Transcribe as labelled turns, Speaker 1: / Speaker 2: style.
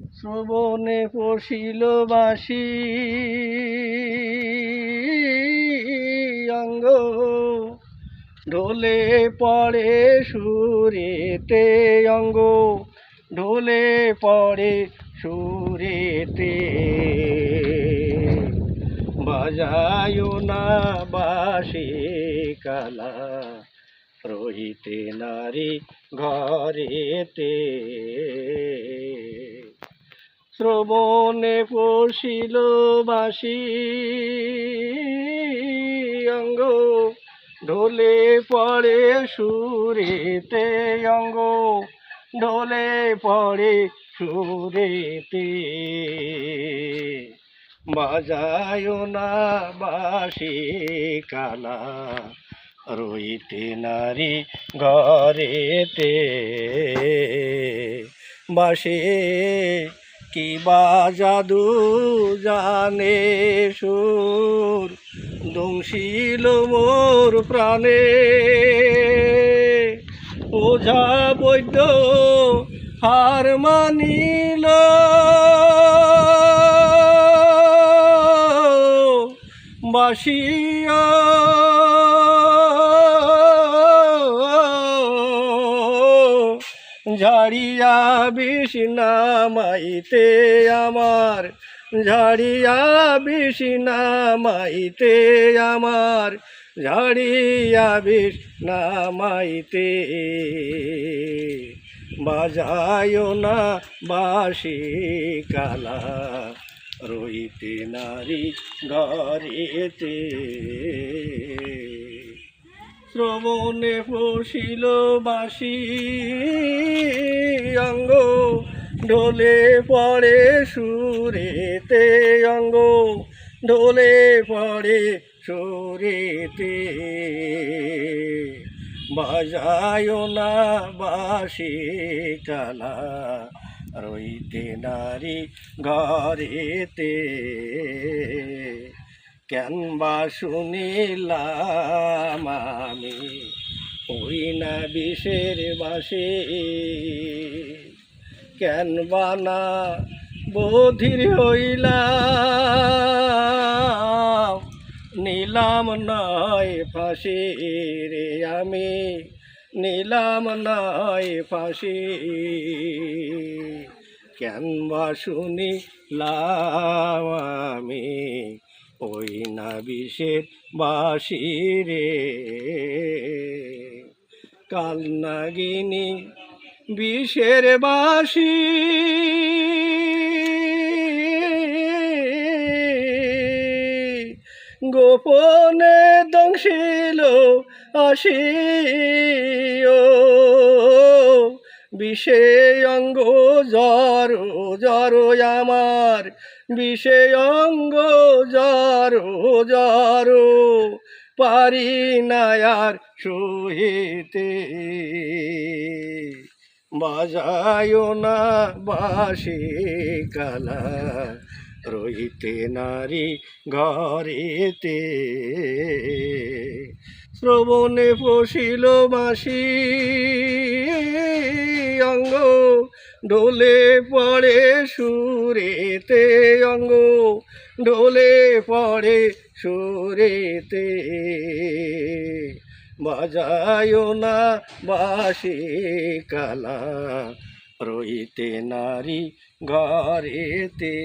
Speaker 1: শ্রবণে পশিল বাসি অঙ্গ ঢোলে পড়ে সুরেতে, অঙ্গ ঢোলে পড়ে সুরেতে। বাজায়ও না বাসি কালা, রহিতে নারী ঘরেতে। শ্রবণে পশিল বাসি অঙ্গ ঢোলে পড়ে সুরেতে, অঙ্গ ঢোলে পড়ে সুরেতে। বাজায় না বাসি কালা রইতে নারী ঘরেতে। বাসে কি বা জাদু জানে সুর দংশিল মোর প্রাণে? ওঝা বৈদ্য হার মানিল। বাসিয়া ঝাড়িয়া বিষ নামাইতে আমার, ঝাড়িয়া বিষ নামাইতে আমার, ঝাড়িয়া বিষ নামাইতে বাজায় না বাসি কালা, রইতে নারী ঘরেতে। শ্রবণে পশিল বাসি অঙ্গ ঢোলে পড়ে সুরেতে, অঙ্গ ঢোলে পড়ে সুরেতে। বাজায় না বাসি কালা, রইতে নারী ঘরেতে। কেন বা শুনিলাম আমি? ওই না বিষের বাসে। কেন বা না বধির হইলাম? নিলাম নয় ফাঁসি রে আমি। নিলাম নয় ফাঁসি। কেন বা শুনিলাম আমি? ওই না বিষের বাসি রে। কাল নাগিনী বিষের বাসি গোপনে দংশিল আসি ও বিষে অঙ্গ জ্বর জ্বর আমার। বিষে অঙ্গ জ্বর জ্বর পারি না আর সহিতে। বাজায় না বাসি কালা, রহিতে নারী ঘরেতে। শ্রবণে পশিল মাসি অঙ্গ ডোলে পড়ে সুরেতে অঙ্গ ডোলে পড়ে সুরেতে। বাজায় না বাসি কালা, রইতে নারী ঘরেতে।